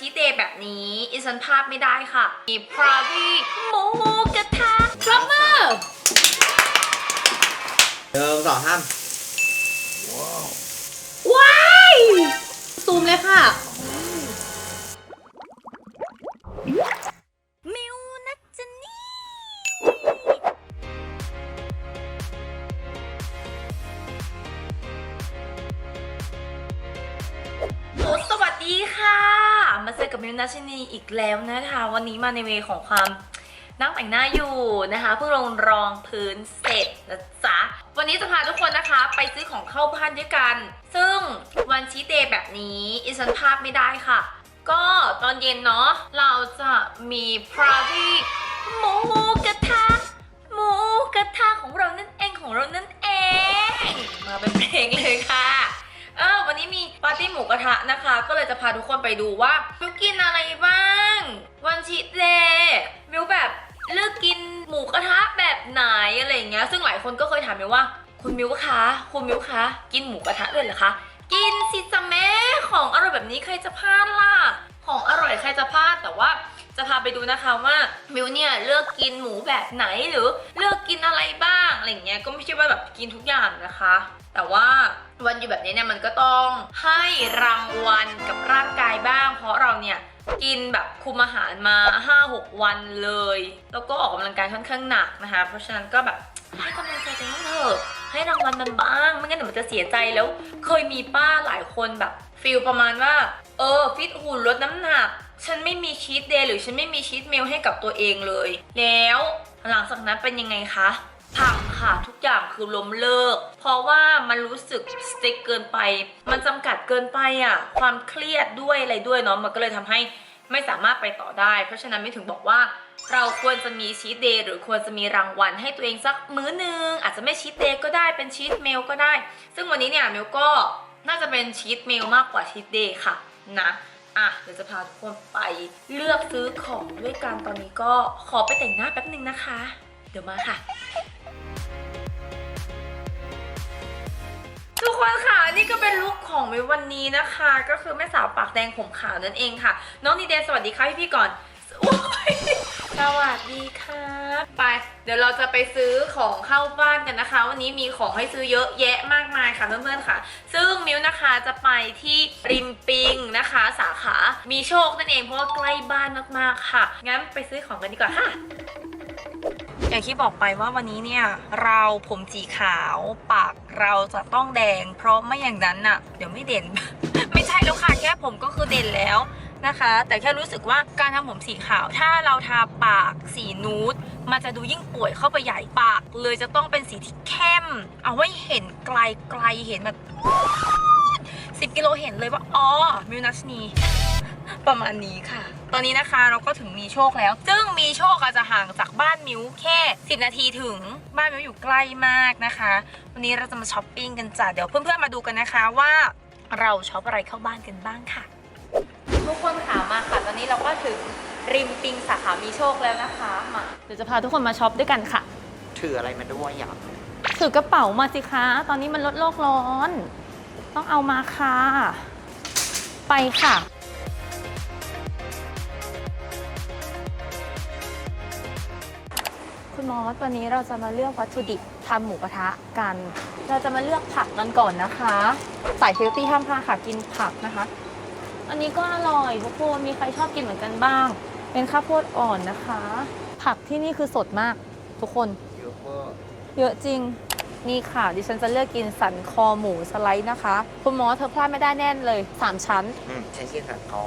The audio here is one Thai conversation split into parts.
ชีตเดย์แบบนี้อิฉันพลาดไม่ได้ค่ะ มีพราวี่หมูกระทะพร้อมมากหนึ่งสองห้ามว้ายซูมเลยค่ะ กับมิวนัชนีอีกแล้วนะคะ วันนี้มาในเวของความนั่งแต่งหน้าอยู่นะคะเพิ่งลงรองพื้นเสร็จนะจ๊ะวันนี้จะพาทุกคนนะคะ ไปซื้อของเข้าบ้านด้วยกัน ซึ่งวันชีเดย์แบบนี้อิฉันพลาดไม่ได้ค่ะ ก็ตอนเย็นเนาะเราจะมีพาร์ตี้หมูกระทะหมูกระทะของเรานั่นเองของเรานั่นเอง มาเป็นเพลงเลยค่ะ เออวันนี้มีปาร์ตี้หมูกระทะนะคะ ก็เลยจะพาทุกคนไปดูว่ามิวกินอะไรบ้าง วันชีเดย์มิวแบบเลือกกินหมูกระทะแบบไหนอะไรอย่างเงี้ยซึ่งหลายคนก็เคยถามมิวว่า คุณมิวคะคุณมิวคะ กินหมูกระทะด้วยเหรอคะกินสิจะแม่ของอร่อยแบบนี้ใครจะพลาดล่ะของอร่อยใครจะพลาดแต่ว่าจะพาไปดูนะคะว่ามิวเนี่ยเลือกกินหมูแบบไหนหรือเลือกกินอะไรบ้างอะไรเงี้ยก็ไม่ใช่ว่าแบบกินทุกอย่างนะคะ แต่ว่าวันอยู่แบบนี้เนี่ยมันก็ต้องให้รางวัลกับร่างกายบ้าง เพราะเราเนี่ยกินแบบคุมอาหารมา 5-6 วันเลย แล้วก็ออกกำลังกายค่อนข้างหนักนะคะ เพราะฉะนั้นก็แบบให้กำลังใจตัวเองบ้างเถอะให้รางวัลมันบ้าง ไม่งั้นเดี๋ยวมันจะเสียใจแล้ว เคยมีป้าหลายคนแบบฟีลประมาณว่า เออฟิตหุ่นลดน้ำหนัก ฉันไม่มีชีตเดย์หรือฉันไม่มีชีตเมลให้กับตัวเองเลย แล้วหลังจากนั้นเป็นยังไงคะ พังค่ะทุกอย่างคือล้มเลิก เพราะว่ามันรู้สึกสติ๊กเกินไป มันจำกัดเกินไปอะความเครียดด้วยอะไรด้วยเนาะมันก็เลยทำให้ไม่สามารถไปต่อได้ เพราะฉะนั้นไม่ถึงบอกว่า เราควรจะมีชีตเดย์หรือควรจะมีรางวัลให้ตัวเองสักมื้อหนึงอาจจะไม่ชีตเดย์ก็ได้เป็นชีตเมลก็ได้ ซึ่งวันนี้เนี่ยเมิวก็น่าจะเป็นชีตเมลมากกว่าชีตเดย์ค่ะนะอะเดี๋ยวจะพาทุกคนไปเลือกซื้อของด้วยกันตอนนี้ก็ขอไปแต่งหน้าแป๊บหนึ่งนะคะ เดี๋ยวมาค่ะ เป็นลุคของในวันนี้นะคะ ก็คือแม่สาวปากแดงผมขาวนั่นเองค่ะ น้องนีเดย์สวัสดีค่ะพี่พี่ก่อนสวัสดีค่ะไป เดี๋ยวเราจะไปซื้อของเข้าบ้านกันนะคะ วันนี้มีของให้ซื้อเยอะแยะมากมายค่ะเพื่อนๆค่ะ ซึ่งมิวนะคะจะไปที่ริมปิงนะคะ สาขา มีโชคนั่นเองเพราะว่าใกล้บ้านมากๆค่ะ งั้นไปซื้อของกันดีกว่าค่ะ อย่างที่บอกไปว่าวันนี้เนี่ยเราผมสีขาวปากเราจะต้องแดง เพราะไม่อย่างนั้นน่ะ เดี๋ยวไม่เด่น ไม่ใช่แล้วค่ะแค่ผมก็คือเด่นแล้วนะคะ แต่แค่รู้สึกว่าการทำผมสีขาวถ้าเราทาปากสีนูดมันจะดูยิ่งป่วยเข้าไปใหญ่ปาก เลยจะต้องเป็นสีที่เข้ม เอาไว้เห็นไกลไกลเห็นแบบ10กิโลเห็นเลยว่าอ๋อมิวนัสนี ประมาณนี้ค่ะ ตอนนี้นะคะเราก็ถึงมีโชคแล้ว ซึ่งมีโชคอาจจะห่างจากบ้านมิวแค่ 10 นาทีถึงบ้านมิวอยู่ใกล้มากนะคะ วันนี้เราจะมาช้อปปิ้งกันจ้ะเดี๋ยวเพื่อนๆมาดูกันนะคะว่าเราช็อปอะไรเข้าบ้านกันบ้างค่ะ ทุกคนค่ะมาค่ะ ตอนนี้เราก็ถึงริมปิงสาขามีโชคแล้วนะคะมาเดี๋ยวจะพาทุกคนมาช็อปด้วยกันค่ะ ถืออะไรมาด้วยอยากถือกระเป๋ามาสิคะ ตอนนี้มันลดโลกร้อน ต้องเอามาค่ะ ไปค่ะ คุณมอสวันนี้เราจะมาเลือกวัตถุดิบทำหมูกระทะกัน เราจะมาเลือกผักกันก่อนนะคะสายเฮลตี้ห้ามพลาดค่ะกินผักนะคะ อันนี้ก็อร่อยทุกคนมีใครชอบกินเหมือนกันบ้าง เป็นข้าวโพดอ่อนนะคะ ผักที่นี่คือสดมากทุกคน เยอะเวอร์เยอะจริงนี่ค่ะ ดิฉันจะเลือกกินสันคอหมูสไลด์นะคะ คุณหมอเธอพลาดไม่ได้แน่เลย 3 ชั้นอืมฉันกินสันคอ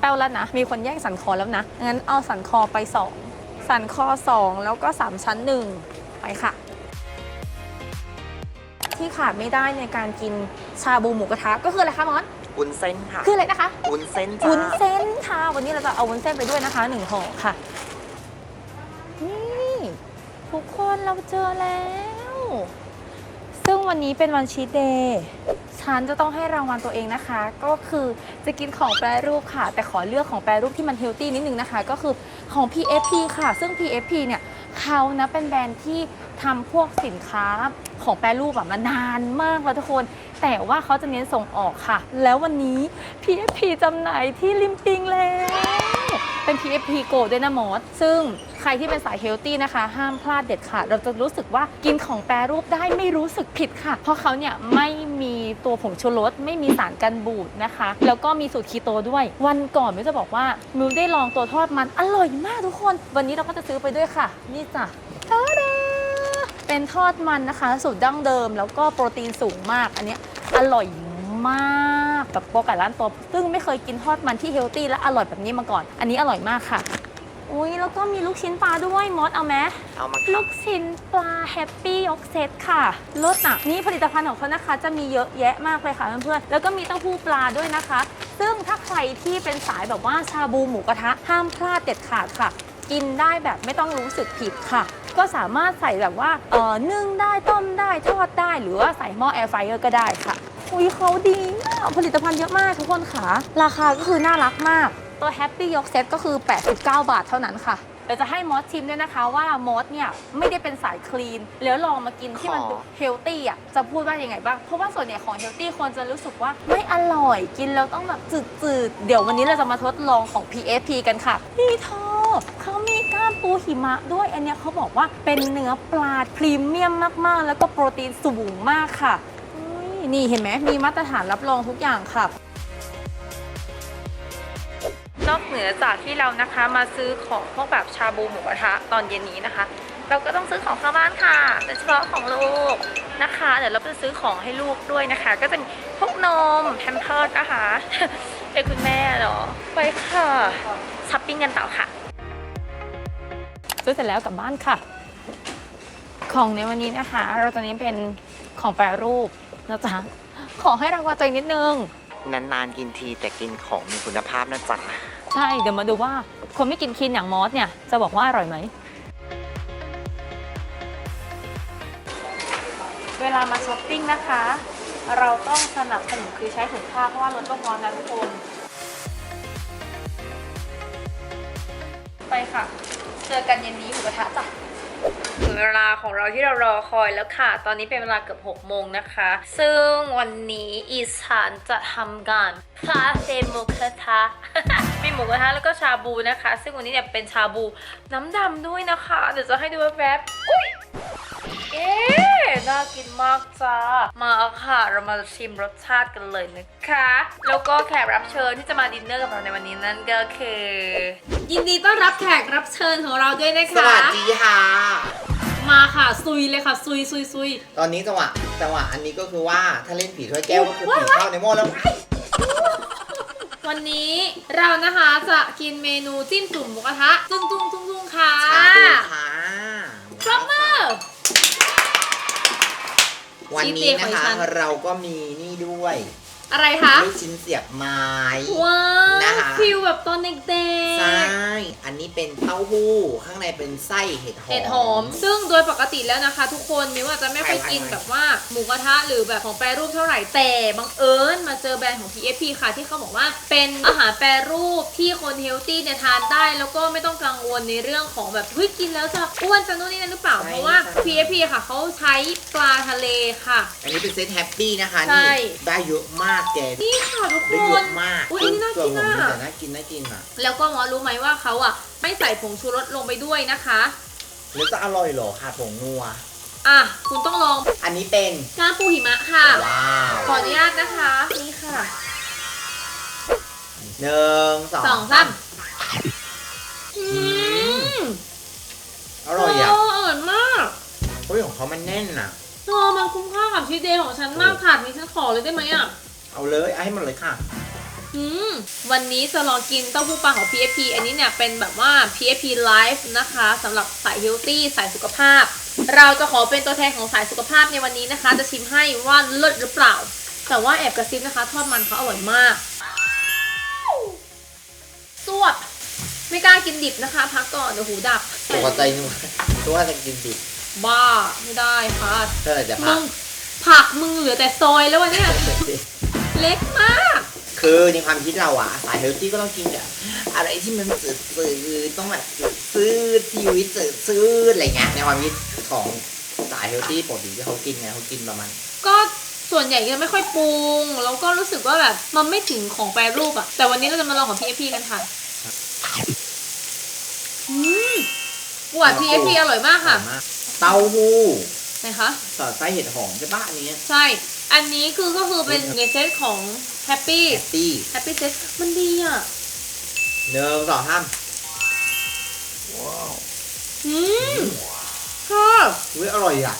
แป้วแล้วนะ มีคนแย่งสันคอแล้วนะ งั้นเอาสันคอไป2 สันคอ 2 แล้วก็ 3 ชั้น 1 ไปค่ะ ที่ขาดไม่ได้ในการกินชาบูหมูกระทะก็คืออะไรคะมอสวุ้นเส้นค่ะ คืออะไรนะคะวุ้นเส้นจ้าวุ้นเส้นค่ะ วันนี้เราจะเอาวุ้นเส้นไปด้วยนะคะหนึ่งห่อค่ะ นี่ทุกคนเราเจอแล้ว ซึ่งวันนี้เป็นวันชีตเดย์ฉันจะต้องให้รางวัลตัวเองนะคะ ก็คือจะกินของแปรรูปค่ะ แต่ขอเลือกของแปรรูปที่มันเฮลตี้นิดนึงนะคะ ก็คือของ PFP ค่ะ ซึ่ง PFP เนี่ยเขานะเป็นแบรนด์ที่ทำพวกสินค้าของแปรรูปอะมานานมากแล้วทุกคน แต่ว่าเขาจะเน้นส่งออกค่ะ แล้ววันนี้ PFP จำหน่ายที่ริมปิงแล้ว เป็น PFP Go ด้วยนะมอสซึ่งใครที่เป็นสายเฮลตี้นะคะ ห้ามพลาดเด็ดขาดเราจะรู้สึกว่ากินของแปรรูปได้ไม่รู้สึกผิดค่ะ เพราะเขาเนี่ยไม่มีตัวผงชูรสไม่มีสารกันบูดนะคะ แล้วก็มีสูตรคีโตด้วย วันก่อนมิวจะบอกว่ามิวได้ลองตัวทอดมันอร่อยมากทุกคน วันนี้เราก็จะซื้อไปด้วยค่ะ นี่จ้ะทาดาเป็นทอดมันนะคะ สูตรดั้งเดิม แล้วก็โปรตีนสูงมากอันนี้อร่อยมาก แบบโปรไก่ร้านตัว ซึ่งไม่เคยกินทอดมันที่เฮลตี้และอร่อยแบบนี้มาก่อน อันนี้อร่อยมากค่ะอุ้ยแล้วก็มีลูกชิ้นปลาด้วยมอสเอาไหมเอามาลูกชิ้นปลาแฮปปี้ยกเซตค่ะรสหนักนี่ผลิตภัณฑ์ของเขานะคะ จะมีเยอะแยะมากเลยค่ะเพื่อนๆแล้วก็มีเต้าหู้ปลาด้วยนะคะ ซึ่งถ้าใครที่เป็นสายแบบว่าชาบูหมูกระทะห้ามพลาดเด็ดขาดค่ะ กินได้แบบไม่ต้องรู้สึกผิดค่ะ ก็สามารถใส่แบบว่าเออนึ่งได้ต้มได้ทอดได้ หรือว่าใส่หม้อแอร์ไฟเออร์ก็ได้ค่ะ อุ้ยเขาดีมากผลิตภัณฑ์เยอะมากทุกคนค่ะ ราคาก็คือน่ารักมาก ตัวแฮปปี้ยกเซตก็คือ 89 บาทเท่านั้นค่ะเดี๋ยวจะให้มอสชิมด้วยนะคะว่ามอสเนี่ยไม่ได้เป็นสายคลีน แล้วลองมากินที่มันดูเฮลตี้อะจะพูดว่ายังไงบ้าง เพราะว่าส่วนใหญ่ของเฮลตี้คนจะรู้สึกว่าไม่อร่อยกินแล้วต้องแบบจืดๆ เดี๋ยววันนี้เราจะมาทดลองของ PFP กันค่ะ นี่เธอเขามีกล้ามปูหิมะด้วย อันเนี้ยเขาบอกว่าเป็นเนื้อปลาพรีเมียมมากๆ แล้วก็โปรตีนสูงมากค่ะอุ๊ย นี่เห็นไหมมีมาตรฐานรับรองทุกอย่างค่ะ นอกเหนือจากที่เรานะคะมาซื้อของพวกแบบชาบูหมูกระทะตอนเย็นนี้นะคะ เราก็ต้องซื้อของเข้าบ้านค่ะโดยเฉพาะของลูกนะคะ เดี๋ยวเราจะซื้อของให้ลูกด้วยนะคะ ก็จะมีพวกนมแพมเพิร์ดนะคะเป็นคุณแม่เนาะไปค่ะช้อปปิ้งกันต่อค่ะซื้อเสร็จแล้วกลับบ้านค่ะ ของในวันนี้นะคะ เราตอนนี้เป็นของแปรรูป นะจ๊ะ ขอให้รางวัลตัวเองนิดนึง นานๆกินทีแต่กินของมีคุณภาพนะจ๊ะใช่ เดี๋ยวมาดูว่าคนไม่กินคลีนอย่างมอสเนี่ย จะบอกว่าอร่อยไหม เวลามาช้อปปิ้งนะคะ เราต้องสนับสนุนคือใช้ถุงผ้าเพราะว่าลดโลกร้อนนะทุกคน ไปค่ะ เจอกันเย็นนี้หมูกระทะจ้ะ ถึงเวลาของเราที่เรารอคอยแล้วค่ะ ตอนนี้เป็นเวลาเกือบ6โมงนะคะ ซึ่งวันนี้อีสานจะทำการพาเซมุกระทะมีหมูกระทะแล้วก็ชาบูนะคะ ซึ่งวันนี้เนี่ยเป็นชาบูน้ำดำด้วยนะคะ เดี๋ยวจะให้ดูแวบๆอุ้ย เอ๊ะน่ากินมากจ้า มาค่ะ เรามาชิมรสชาติกันเลยนะคะ แล้วก็แขกรับเชิญที่จะมาดินเนอร์กับเราในวันนี้นั่นก็คือ ยินดีต้อนรับแขกรับเชิญของเราด้วยนะสคะ วัสดีค่ะ มาค่ะ ซุยเลยค่ะ ซุยซุยซุยตอนนี้จังหวะจังหวะอันนี้ก็คือว่าถ้าเล่นผีถ้วยแก้วก็คือผีเข้าในหม้อแล้ววันนี้เรานะคะจะกินเมนูจิ้มจุ่มหมูกระทะตุ้งตุ้งตุ้งตุ้งค่ะ ชาบูค่ะ ปรบมือ วันนี้นะชี้เตียงของคะฉันเราก็มีนี่ด้วย อะไรคะลูกชิ้นเสียบไม้ ว้านะคะวฟิลแบบตอนเด็กใช่ๆอันนี้เป็นเต้าหู้ ข้างในเป็นไส้เห็ดหอม เห็ดหอม ซึ่งโดยปกติแล้วนะคะ ทุกคนมิวอาจจะไม่ค่อยกินใช่ๆๆแบบว่าหมูกระทะหรือแบบของแปรรูปเท่าไหร่แต่บังเอิญมาเจอแบรนด์ของ PFP ค่ะที่เขาบอกว่าเป็นอาหารแปรรูปที่คนเฮลตี้เนี่ยทานได้ แล้วก็ไม่ต้องกังวลในเรื่องของแบบเฮ้ยกินแล้วจะอ้วนจะนู่นนี่นั่นหรือเปล่าเพราะว่า PFP ค่ะเขาใช้ปลาทะเลค่ะ อันนี้เป็นเซตแฮปปี้นะคะ ใช่ นี่ได้เยอะมากแกนี่ค่ะทุกคได้เยน อะมากอุ๊ยอันนี้น่ากินตัวผมอะ แต่น่ากินน่ากินอะแล้วก็หมอรู้ไหมว่าเขาอะ ไม่ใส่ผงชูรสลงไปด้วยนะคะ แล้วจะอร่อยเหรอค่ะผงนัว อะ คุณต้องลองอันนี้เป็นกล้ามปูหิมะค่ะ ว้าวขออนุญาตนะคะ นี่ค่ะหนึ่งสองสองสามอืมอร่อยอะโอร่อยมากเฮ้ยของเขามันแน่นอะโอมันคุ้มค่ากับชีทเดย์ของฉันมากค่ะนี่ฉันขอเลยได้ไหมอะ เอาเลยเอาให้หมดเลยค่ะ อืมวันนี้จะลองกินเต้าหู้ปลาของ PFP อันนี้เนี่ยเป็นแบบว่า PFP Life นะคะสำหรับสายเฮลตี้สายสุขภาพ เราจะขอเป็นตัวแทนของสายสุขภาพในวันนี้นะคะ จะชิมให้ว่าเลิศหรือเปล่า แต่ว่าแอบกระซิบนะคะ ทอดมันเขาอร่อยมากสวดไม่กล้ากินดิบนะคะ พักก่อนเดี๋ยวหูดับปกตินึกตัวาจะกินดิบบ้าไม่ได้ค่ะเท่าไหร่จะมึพักงผักมึงเหลือแต่ซอยแล้ววันเนี้ย เล็กมาก คือในความคิดเราอะสายเฮลตี้ก็ต้องกินแบบอะไรที่มันจืดจืดต้องแบบจืดซืดชีวิตจืดซืดอะไรเงี้ยในความคิดของสายเฮลตี้ปกติที่เขากินไงเขากินประมาณก็ส่วนส่วนใหญ่จะไม่ค่อยปรุง แล้วก็รู้สึกว่าแบบมันไม่ถึงของแปรรูปอะแต่วันนี้เราจะมาลองของ PFP กันค่ะอืมหวาน PFP อร่อยมากค่ะอร่อยมากเต้าหู้ไหนคะสอดไส้เห็ดหอมใช่ปะอันนี้ใช่ อันนี้คือก็คือเป็นในเซตของ Happy แฮปปี้ Happy Set มันดีอะหนึ่งสองห้ามอืมชอบอุ้ยอร่อยอะ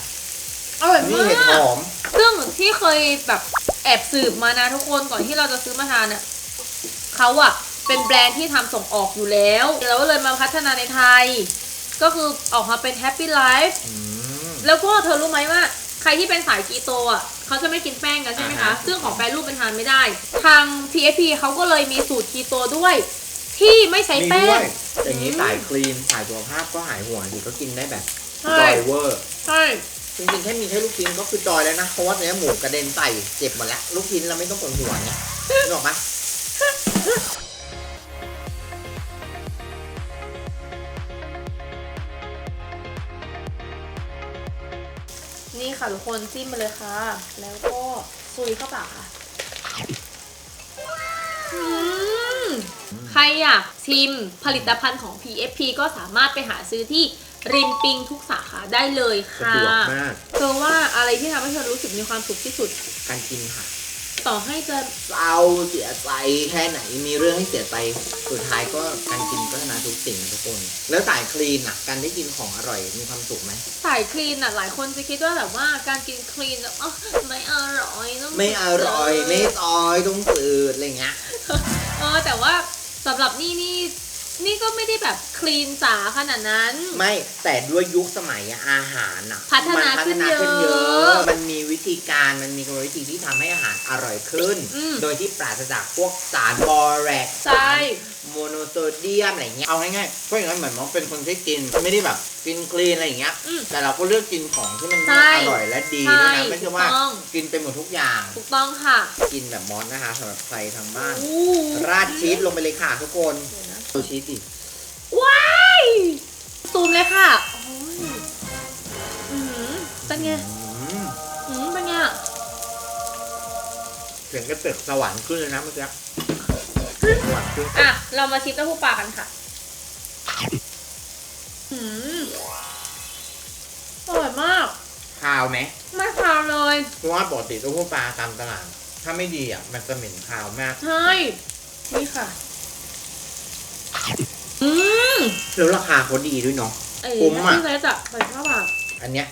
อร่อยนี่มาเห็ดหกอมซึ่งที่เคยแบบแอบสืบมานะทุกคนก่อนที่เราจะซื้อมาทานอะเขาอะ เป็นแบรนด์ที่ทำส่งออกอยู่แล้วแล้วเลยมาพัฒนาในไทย ก็คือออกมาเป็น Happy Life อืมแล้วก็เธอรู้ไหมว่าใค รที่เป็นสายกีโตอะเขาจะไม่กินแป้งกันใช่ไหมอ่าคะ ฮะ ซึ่งของแปรรูปเป็นทานไม่ได้ ทาง TFP เขาก็เลยมีสูตรกีโตด้วย ที่ไม่ใช้มีแป้ด้วง ยอย่างนี้อืมสายคลีนสายสุขภาพก็หายห่วงดิก็กินได้แบบใช่ จอยเวอร์ ใช่ จริงๆ แค่มีแค่ลูกชิ้นก็คือจอยแล้วนะ เพราะว่าเนื้อหมูกระเด็นใส่เจ็บหมดแล้ว ลูกชิ้นเราไม่ต้องปวดหัวเนี่ยนึกออกปะ นี่ค่ะทุกคนจิ้มมาเลยค่ะ แล้วก็ซุยเข้าปากค่ะอืมใครอยากชิมผลิตภัณฑ์ของ PFP ก็สามารถไปหาซื้อที่ริมปิงทุกสาขาได้เลยสะค่ะดวกมาก เธอว่าอะไรที่ทำให้เธอรู้สึกมีความสุขที่สุด การกินค่ะ ต่อให้จะเศร้าเสียใจแค่ไหนมีเรื่องให้เสียใจสุดท้ายก็การกินก็ชนะทุกสิ่งนะทุกคน แล้วสายคลีนอะการได้กินของอร่อยมีความสุขไหมสายคลีนอะหลายคนจะคิดว่าแบบว่าการกินคลีนแบบอ๋อไม่อร่อยต้องไม่อร่อยไม่ซอยต้องสืดอะไรเงี้ยเออแต่ว่าสำหรับนี่นี่ นี่ก็ไม่ได้แบบคลีนจ๋าขนาดนั้น ไม่แต่ด้วยยุคสมัยอะอาหารอะพัฒนามัขึ้นขึ้นเยเยอะอะ มันมีวิธีการมันมีกรรมวิธีที่ทำให้อาหารอร่อยขึ้น อืม โดยที่ปราศจากพวกสารบอแรกใช่ โมโนโซเดียมอะไรเงี้ยเอาง่ายๆเพราะอย่างนั้นเหมือนมองเป็นคนที่กินไม่ได้แบบกินคลีนอะไรอย่างเงี้ย อืมแต่เราก็เลือกกินของที่มันใช่อร่อยและดีใช่ด้วยนะไม่ใช่ว่าถูกต้อง กินไปหมดทุกอย่าง ถูกต้องค่ะกินแบบมอสนะคะสำหรับใครทางบ้าน อู้ราดชีสลงไปเลยค่ะทุกคนเดี๋ยวนะดูชีสดิว้ายซูมเลยค่ะโอ้ยอืมเป็นไงอืมอืมเป็นไงอะเสียงกระเตึกสวรรค์ขึ้นเลยนะเมื่อกี้สวรรค์ขึ้นอะ เรามาชิมเต้าหู้ปลากันค่ะอืมอร่อยมาก คาวไหมไม่คาวเลย เพราะว่าปกติเต้าหู้ปลาตามตลาด ถ้าไม่ดีอะ มันจะเหม็นคาวมาก ใช่ นี่ค่ะอืม แล้วราคาเขาดีด้วยเนาะ ไอ้คุ้มอะ ที่เซตอะใส่ข้าวบาทอันเนี้ย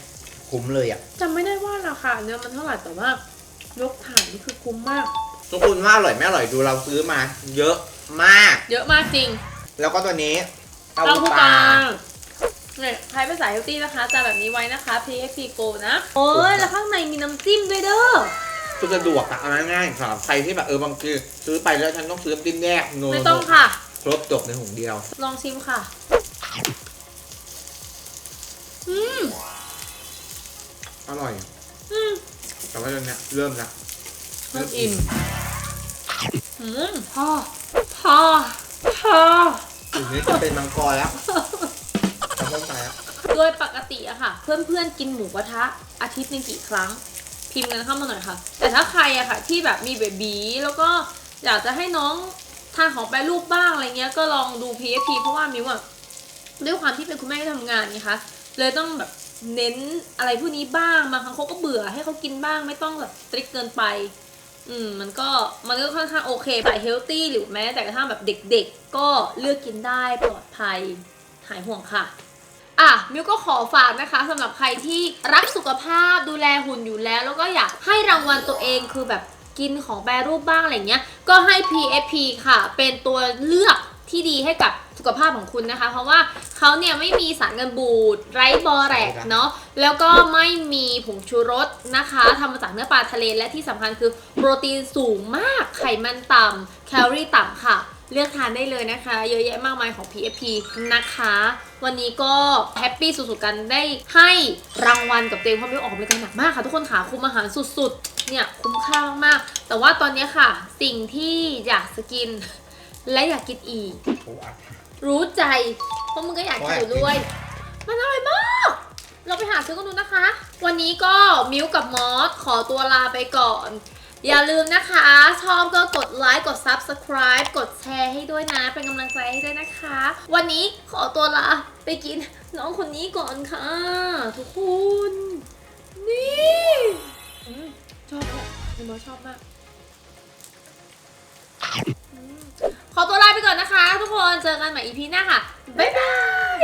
คุ้มเลยอะ จำไม่ได้ว่าราคาเนื้อมันเท่าไหร่แต่ว่ายกถามนี่คือคุ้มมาก ทุกคนว่าอร่อยไม่อร่อยดูเราซื้อมา เยอะมาก เยอะมากจริงแล้วก็ตัวนี้เต้าเต้าหู้หู้ปปลาลาเนี่ยใครเป็นสายเฮลตี้นะคะจะแบบนี้ไว้นะคะ PFP Go นะ โอ้ยแล้วข้างในมีน้ำจิ้มด้วยเด้อ คือสะดวกอะเอาง่ายๆสำหรับใครที่แบบเออบางทีซื้อไปแล้วฉันต้องซื้อน้ำจิ้มแยกโนไม่ต้องค่ะ ครบจบในถุงเดียว ลองชิมค่ะ อืม อร่อย อืม แต่ว่าตอนเนี้ยเริ่มละเริ่มอิ่ม อืมพอพอพอถึงนี้จะเป็นมังกรแล้วจะต้องไปแล้วโดยปกติอะค่ะ เพื่อนๆกินหมูกระทะอาทิตย์หนึงกี่ครั้ง พิมพ์กันเข้ามาหน่อยค่ะ แต่ถ้าใครอะค่ะ ที่แบบมีเบบีแล้วก็อยากจะให้น้อง ทานของแปรรูปบ้างอะไรเงี้ยก็ลองดู PFP เพราะว่ามิวอะด้วยความที่เป็นคุณแม่ที่ทำงานไงคะเลยต้องแบบเน้นอะไรพวกนี้บ้างบางครั้งเขาก็เบื่อให้เขากินบ้างไม่ต้องแบบสตริกเกินไป อืมมันก็มันก็ค่อนข้างโอเคสายเฮลตี้หรือแม้แต่กระทั่งแบบเด็กๆ ก็เลือกกินได้ปลอดภัยหายห่วงค่ะอะมิวก็ขอฝากนะคะสำหรับใครที่รักสุขภาพดูแลหุ่นอยู่แล้ว แล้วก็อยากให้รางวัลตัวเองคือแบบ กินของแปรรูปบ้างอะไรเงี้ย ก็ให้ PFP ค่ะ เป็นตัวเลือกที่ดีให้กับสุขภาพของคุณนะคะ เพราะว่าเขาเนี่ยไม่มีสารกันบูดไร้บอแรกเนาะแล้วก็ไม่มีผงชูรสนะคะทำมาจากเนื้อปลาทะเลและที่สำคัญคือโปรตีนสูงมากไขมันต่ำแคลอรี่ต่ำค่ะ เลือกทานได้เลยนะคะ เยอะแยะมากมายของ PFP นะคะ วันนี้ก็แฮปปี้สุดๆกันได้ให้รางวัลกับเต็มความไม่ออกกำลังกายหนักมากค่ะ ทุกคนค่ะคุมอาหารสุดๆ เนี่ยคุ้มค่ามากๆ แต่ว่าตอนนี้ค่ะ สิ่งที่อยากจะกิน และอยากกินอีกรู้ใจเพราะมึงก็อยากกินอยู่ด้วย มันอร่อยมาก เราไปหาซื้อกันดูนะคะ วันนี้ก็มิวกับมอสขอตัวลาไปก่อน อย่าลืมนะคะ ชอบก็กดไลค์ กด Subscribe กดแชร์ให้ด้วยนะ เป็นกำลังใจให้ด้วยนะคะ วันนี้ขอตัวลาไปกินน้องคนนี้ก่อนค่ะ ทุกคน นี่อชอบเลยในมอชอบมากขอตัวลาไปก่อนนะคะ ทุกคน เจอกันใหม่ EP หน้าค่ะ บ๊ายบาย